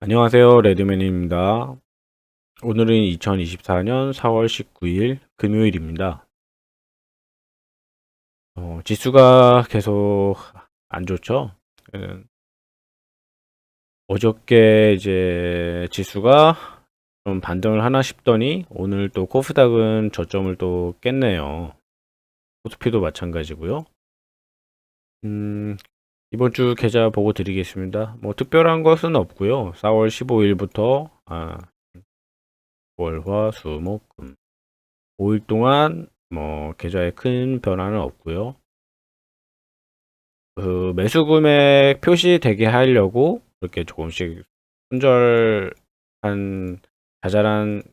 안녕하세요. 레드맨입니다. 오늘은 2024년 4월 19일 금요일입니다. 어, 지수가 계속 안 좋죠? 음, 어저께 이제 지수가 좀 반등을 하나 싶더니 오늘 또 코스닥은 저점을 또 깼네요. 코스피도 마찬가지고요. 음, 이번 주 계좌 보고 드리겠습니다. 뭐 특별한 것은 없고요. 4월 15일부터 아, 월화 수목금 5일 동안 뭐 계좌에 큰 변화는 없고요. 그 매수 금액 표시되게 하려고 이렇게 조금씩 손절한 자잘한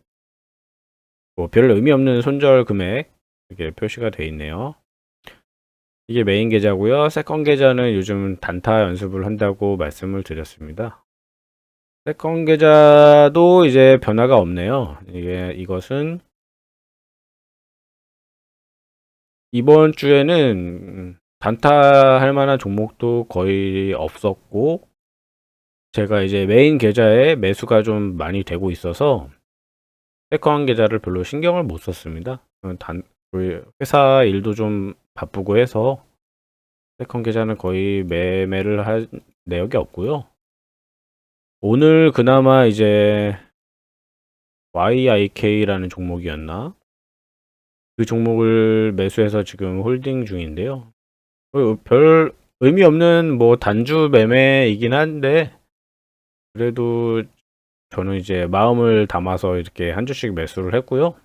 뭐 별 의미 없는 손절 금액 이렇게 표시가 돼 있네요. 이게 메인 계좌고요. 세컨 계좌는 요즘 단타 연습을 한다고 말씀을 드렸습니다. 세컨 계좌도 이제 변화가 없네요. 이게 이것은 이번 주에는 단타 할 만한 종목도 거의 없었고 제가 이제 메인 계좌에 매수가 좀 많이 되고 있어서 세컨 계좌를 별로 신경을 못 썼습니다. 단 회사 일도 좀 바쁘고 해서 세컨 계좌는 거의 매매를 할 내역이 없고요. 오늘 그나마 이제 YIK라는 종목이었나? 그 종목을 매수해서 지금 홀딩 중인데요. 어, 별 의미 없는 뭐 단주 매매이긴 한데 그래도 저는 이제 마음을 담아서 이렇게 한 주씩 매수를 했고요.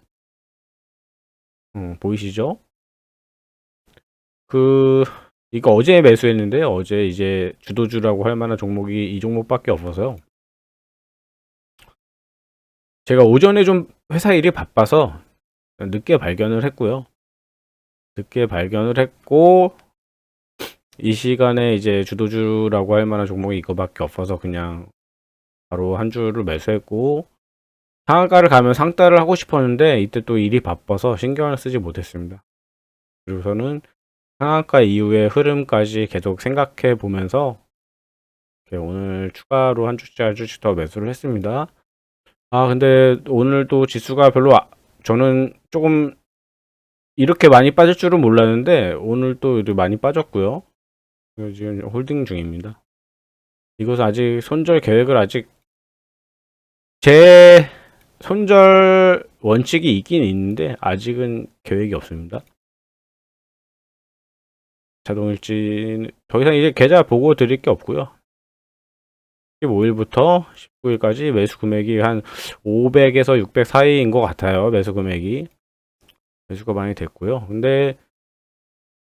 음, 보이시죠? 그 이거 어제 매수했는데요. 어제 이제 주도주라고 할 만한 종목이 이 종목밖에 없어서요. 제가 오전에 좀 회사 일이 바빠서 늦게 발견을 했고요. 늦게 발견을 했고 이 시간에 이제 주도주라고 할 만한 종목이 이거밖에 없어서 그냥 바로 한 주를 매수했고 상한가를 가면 상따를 하고 싶었는데 이때 또 일이 바빠서 신경을 쓰지 못했습니다. 그리고서는 상한가 이후의 흐름까지 계속 생각해 보면서 오늘 추가로 한 주씩 한 주씩 더 매수를 했습니다. 아 근데 오늘 또 지수가 별로 아, 저는 조금 이렇게 많이 빠질 줄은 몰랐는데 오늘 또 많이 빠졌고요. 지금 홀딩 중입니다. 이것은 아직 손절 계획을 아직 제 손절 원칙이 있긴 있는데 아직은 계획이 없습니다. 자동일지 더 이상 이제 계좌 보고 드릴 게 없고요. 15일부터 19일까지 매수 금액이 한 500에서 600 사이인 것 같아요. 매수 금액이 매수가 많이 됐고요. 근데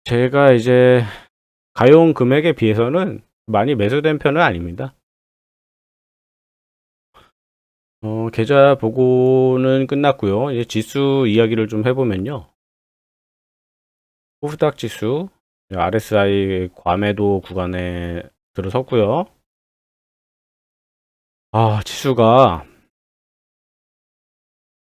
제가 이제 가용 금액에 비해서는 많이 매수된 편은 아닙니다. 어, 계좌 보고는 끝났고요. 이제 지수 이야기를 좀 해보면요. 코스닥 지수 RSI 과매도 구간에 들어섰고요. 아, 지수가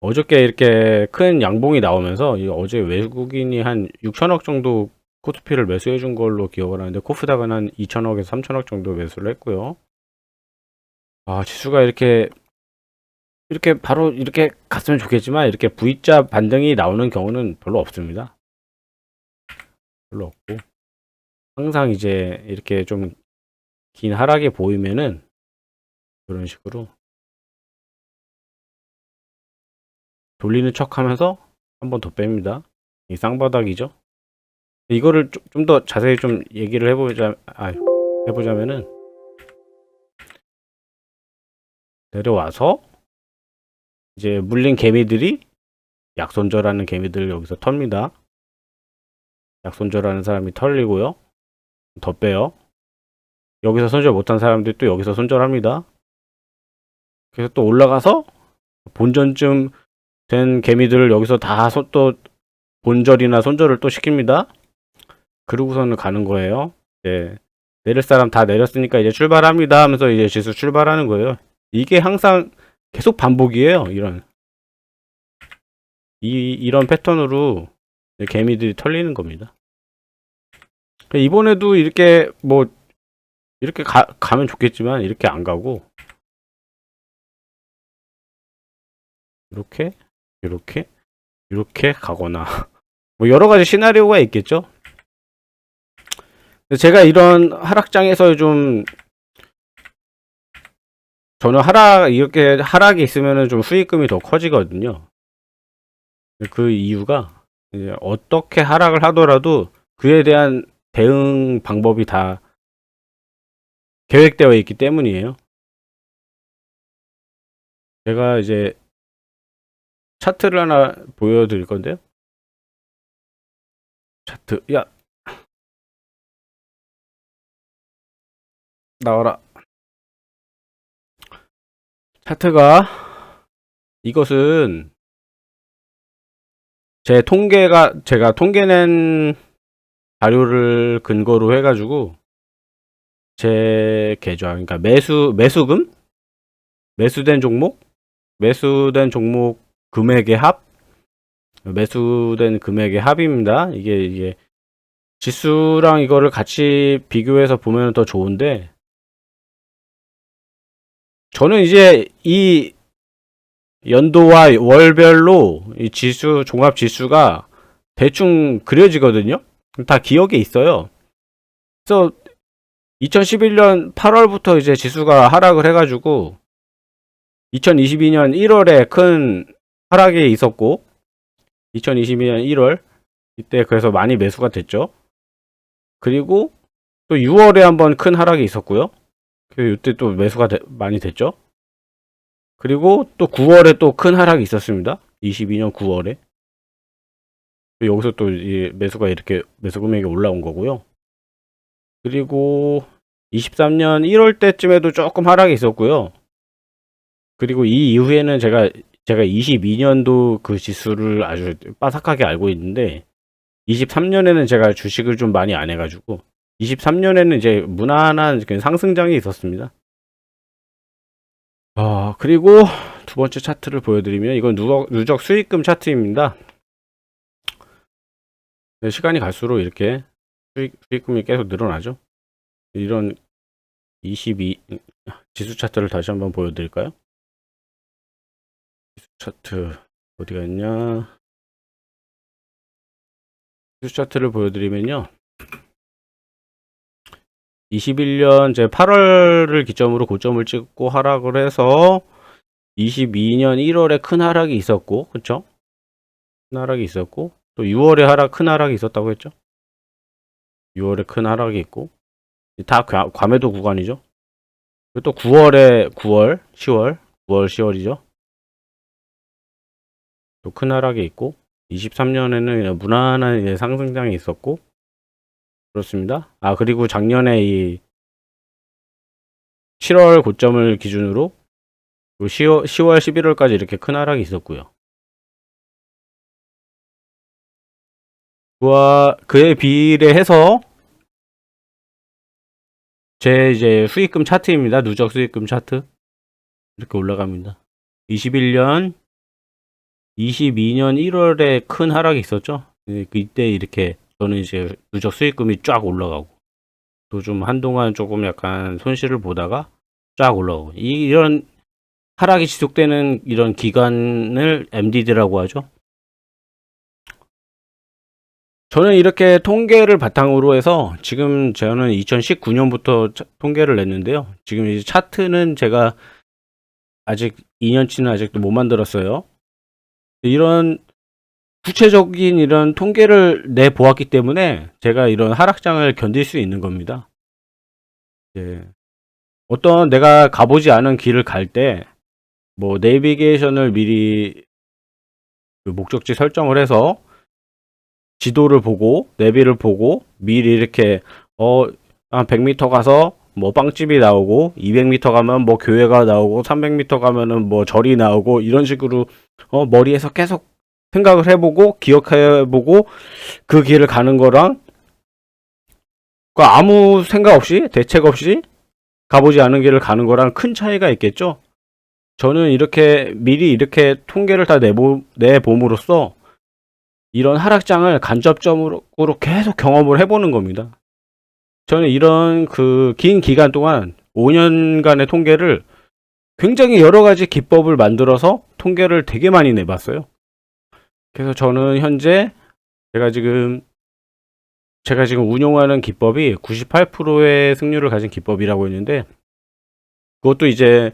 어저께 이렇게 큰 양봉이 나오면서 어제 외국인이 한 6천억 정도 코스피를 매수해 준 걸로 기억을 하는데 코스닥은 한 2천억에서 3천억 정도 매수를 했고요. 아, 지수가 이렇게 이렇게 바로 이렇게 갔으면 좋겠지만 이렇게 V자 반등이 나오는 경우는 별로 없습니다. 별로 없고 항상 이제 이렇게 좀 긴 하락이 보이면은 이런 식으로 돌리는 척 하면서 한 번 더 뺍니다. 이 쌍바닥이죠. 이거를 좀 더 자세히 좀 얘기를 해보자, 아, 해보자면은 내려와서 이제 물린 개미들이 약손절하는 개미들 여기서 텁니다. 약손절하는 사람이 털리고요. 더 빼요. 여기서 손절 못한 사람들이 또 여기서 손절합니다. 그래서 또 올라가서 본전쯤 된 개미들을 여기서 다 또 본절이나 손절을 또 시킵니다. 그러고서는 가는 거예요. 예. 내릴 사람 다 내렸으니까 이제 출발합니다 하면서 이제 지수 출발하는 거예요. 이게 항상 계속 반복이에요. 이런 이 이런 패턴으로 개미들이 털리는 겁니다. 이번에도 이렇게 뭐 이렇게 가, 가면 좋겠지만 이렇게 안 가고 이렇게 이렇게 이렇게 가거나 뭐 여러 가지 시나리오가 있겠죠. 제가 이런 하락장에서 좀 저는 하락 이렇게 하락이 있으면은 좀 수익금이 더 커지거든요. 그 이유가 이제 어떻게 하락을 하더라도 그에 대한 대응 방법이 다 계획되어 있기 때문이에요. 제가 이제 차트를 하나 보여드릴 건데요. 차트, 야! 나와라. 차트가, 이것은 제 통계가, 제가 통계낸 자료를 근거로 해가지고, 제 계좌, 그러니까 매수, 매수금? 매수된 종목? 매수된 종목 금액의 합? 매수된 금액의 합입니다. 이게, 이게, 지수랑 이거를 같이 비교해서 보면 더 좋은데, 저는 이제 이 연도와 월별로 이 지수, 종합 지수가 대충 그려지거든요? 다 기억에 있어요. 그래서 2011년 8월부터 이제 지수가 하락을 해가지고 2022년 1월에 큰 하락이 있었고 2022년 1월 이때 그래서 많이 매수가 됐죠. 그리고 또 6월에 한번 큰 하락이 있었고요. 그 이때 또 매수가 되- 많이 됐죠. 그리고 또 9월에 또 큰 하락이 있었습니다. 22년 9월에 여기서 또이 매수가 이렇게 매수 금액이 올라온 거고요. 그리고 23년 1월 때쯤에도 조금 하락이 있었고요. 그리고 이 이후에는 제가 제가 22년도 그 지수를 아주 빠삭하게 알고 있는데 23년에는 제가 주식을 좀 많이 안 해가지고 23년에는 이제 무난한 그 상승장이 있었습니다. 아 그리고 두 번째 차트를 보여드리면 이건 누적, 누적 수익금 차트입니다. 네, 시간이 갈수록 이렇게 수익, 수익금이 계속 늘어나죠. 이런 22 지수 차트를 다시 한번 보여드릴까요? 지수 차트 어디가 있냐? 지수 차트를 보여드리면요. 21년 제 8월을 기점으로 고점을 찍고 하락을 해서 22년 1월에 큰 하락이 있었고, 그쵸? 큰 하락이 있었고, 또 6월에 하락, 큰 하락이 있었다고 했죠? 6월에 큰 하락이 있고, 다 과- 과매도 구간이죠? 또 9월에 9월, 10월, 9월, 10월이죠? 또 큰 하락이 있고, 23년에는 무난한 상승장이 있었고, 그렇습니다. 아, 그리고 작년에 이 7월 고점을 기준으로 10월, 10월 11월까지 이렇게 큰 하락이 있었고요. 그와 그에 비례해서 제 이제 수익금 차트입니다. 누적 수익금 차트. 이렇게 올라갑니다. 21년, 22년 1월에 큰 하락이 있었죠. 예, 이때 이렇게 저는 이제 누적 수익금이 쫙 올라가고 또 좀 한동안 조금 약간 손실을 보다가 쫙 올라오고 이- 이런 하락이 지속되는 이런 기간을 MDD라고 하죠. 저는 이렇게 통계를 바탕으로 해서 지금 저는 2019년부터 통계를 냈는데요. 지금 이제 차트는 제가 아직 2년치는 아직도 못 만들었어요. 이런 구체적인 이런 통계를 내 보았기 때문에 제가 이런 하락장을 견딜 수 있는 겁니다. 예. 어떤 내가 가보지 않은 길을 갈 때 뭐 내비게이션을 미리 그 목적지 설정을 해서 지도를 보고 내비를 보고 미리 이렇게 어한 100m 가서 뭐 빵집이 나오고 200m 가면 뭐 교회가 나오고 300m 가면은 뭐 절이 나오고 이런 식으로 어 머리에서 계속 생각을 해보고 기억해보고 그 길을 가는 거랑 그 아무 생각 없이 대책 없이 가보지 않은 길을 가는 거랑 큰 차이가 있겠죠. 저는 이렇게 미리 이렇게 통계를 다 내보, 내봄으로써 이런 하락장을 간접적으로 계속 경험을 해보는 겁니다. 저는 이런 그 긴 기간 동안 5년간의 통계를 굉장히 여러 가지 기법을 만들어서 통계를 되게 많이 내봤어요. 그래서 저는 현재 제가 지금 제가 지금 운용하는 기법이 98%의 승률을 가진 기법이라고 했는데 그것도 이제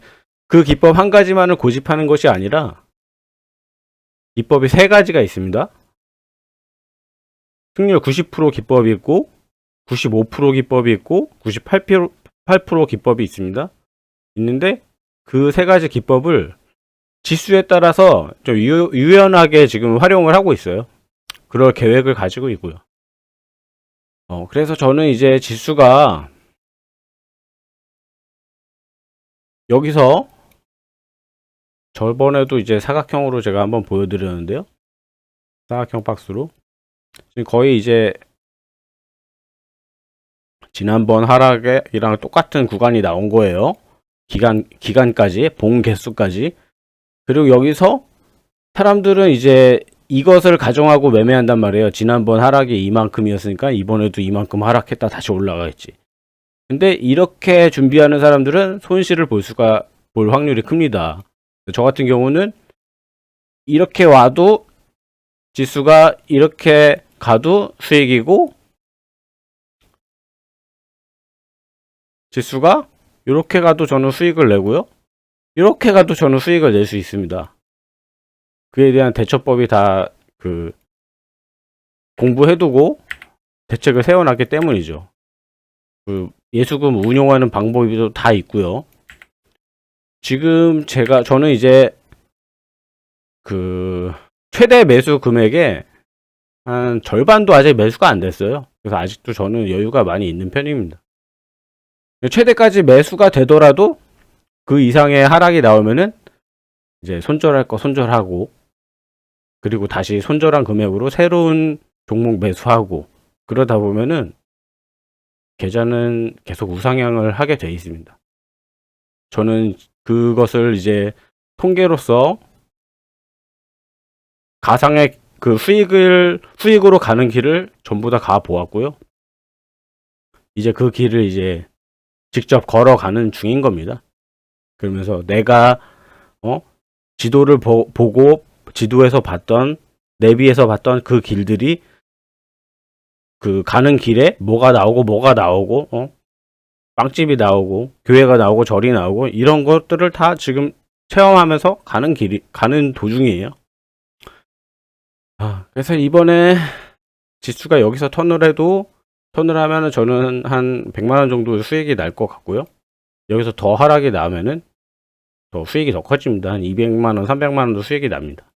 그 기법 한 가지만을 고집하는 것이 아니라 기법이 세 가지가 있습니다. 승률 90% 기법이 있고 95% 기법이 있고 98% 8% 기법이 있습니다. 있는데 그 세 가지 기법을 지수에 따라서 좀 유, 유연하게 지금 활용을 하고 있어요. 그럴 계획을 가지고 있고요. 어, 그래서 저는 이제 지수가 여기서 저번에도 이제 사각형으로 제가 한번 보여드렸는데요. 사각형 박스로. 지금 거의 이제 지난번 하락이랑 똑같은 구간이 나온 거예요. 기간, 기간까지, 봉 개수까지. 그리고 여기서 사람들은 이제 이것을 가정하고 매매한단 말이에요. 지난번 하락이 이만큼이었으니까 이번에도 이만큼 하락했다 다시 올라가겠지. 근데 이렇게 준비하는 사람들은 손실을 볼 수가, 볼 확률이 큽니다. 저 같은 경우는 이렇게 와도 지수가 이렇게 가도 수익이고 지수가 이렇게 가도 저는 수익을 내고요. 이렇게 가도 저는 수익을 낼 수 있습니다. 그에 대한 대처법이 다 그 공부해두고 대책을 세워놨기 때문이죠. 그 예수금 운용하는 방법이 다 있고요. 지금 제가 저는 이제 그 최대 매수 금액의 한 절반도 아직 매수가 안 됐어요. 그래서 아직도 저는 여유가 많이 있는 편입니다. 최대까지 매수가 되더라도 그 이상의 하락이 나오면은 이제 손절할 거 손절하고 그리고 다시 손절한 금액으로 새로운 종목 매수하고 그러다 보면은 계좌는 계속 우상향을 하게 돼 있습니다. 저는 그것을 이제 통계로서 가상의 그 수익을 수익으로 가는 길을 전부 다 가 보았고요. 이제 그 길을 이제 직접 걸어가는 중인 겁니다. 그러면서 내가 어 지도를 보, 보고 지도에서 봤던 내비에서 봤던 그 길들이 그 가는 길에 뭐가 나오고 뭐가 나오고 어 빵집이 나오고 교회가 나오고 절이 나오고 이런 것들을 다 지금 체험하면서 가는 길이 가는 도중이에요. 아, 그래서 이번에 지수가 여기서 턴을 해도 턴을 하면은 저는 한 100만 원 정도 수익이 날 것 같고요. 여기서 더 하락이 나면은 더 수익이 더 커집니다. 한 200만 원, 300만 원도 수익이 납니다.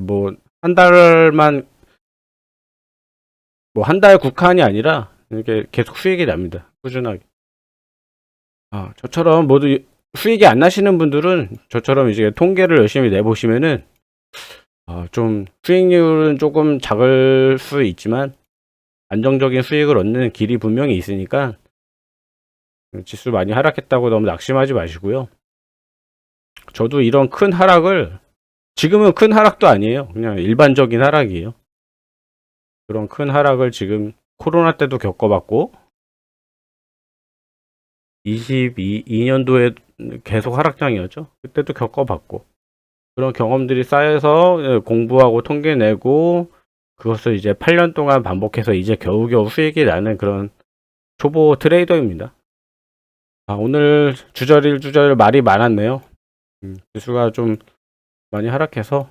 뭐 한 달만 뭐 한 달 국한이 아니라 이렇게 계속 수익이 납니다. 꾸준하게. 아, 저처럼 모두 수익이 안 나시는 분들은 저처럼 이제 통계를 열심히 내보시면은 아, 좀 수익률은 조금 작을 수 있지만 안정적인 수익을 얻는 길이 분명히 있으니까 지수 많이 하락했다고 너무 낙심하지 마시고요. 저도 이런 큰 하락을 지금은 큰 하락도 아니에요. 그냥 일반적인 하락이에요. 그런 큰 하락을 지금 코로나 때도 겪어봤고 22년도에 계속 하락장이었죠. 그때도 겪어봤고 그런 경험들이 쌓여서 공부하고 통계 내고 그것을 이제 8년 동안 반복해서 이제 겨우겨우 수익이 나는 그런 초보 트레이더입니다. 아, 오늘 주저릴 주저릴 말이 많았네요. 음, 지수가 좀 많이 하락해서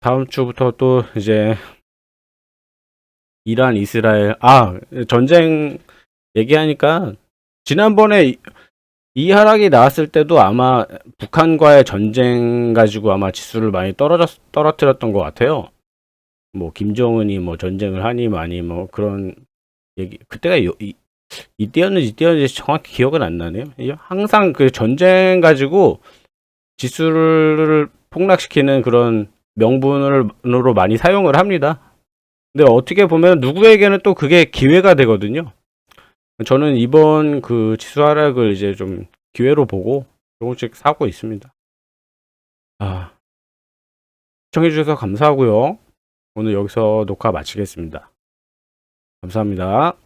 다음 주부터 또 이제 이란 이스라엘 아 전쟁 얘기하니까 지난번에 이- 이 하락이 나왔을 때도 아마 북한과의 전쟁 가지고 아마 지수를 많이 떨어졌 떨어뜨렸던 것 같아요. 뭐 김정은이 뭐 전쟁을 하니 많이 뭐 그런 얘기 그때가 이때였는지 이때였는지 정확히 기억은 안 나네요. 항상 그 전쟁 가지고 지수를 폭락시키는 그런 명분으로 많이 사용을 합니다. 근데 어떻게 보면 누구에게는 또 그게 기회가 되거든요. 저는 이번 그 지수 하락을 이제 좀 기회로 보고 조금씩 사고 있습니다. 아, 시청해주셔서 감사하고요. 오늘 여기서 녹화 마치겠습니다. 감사합니다.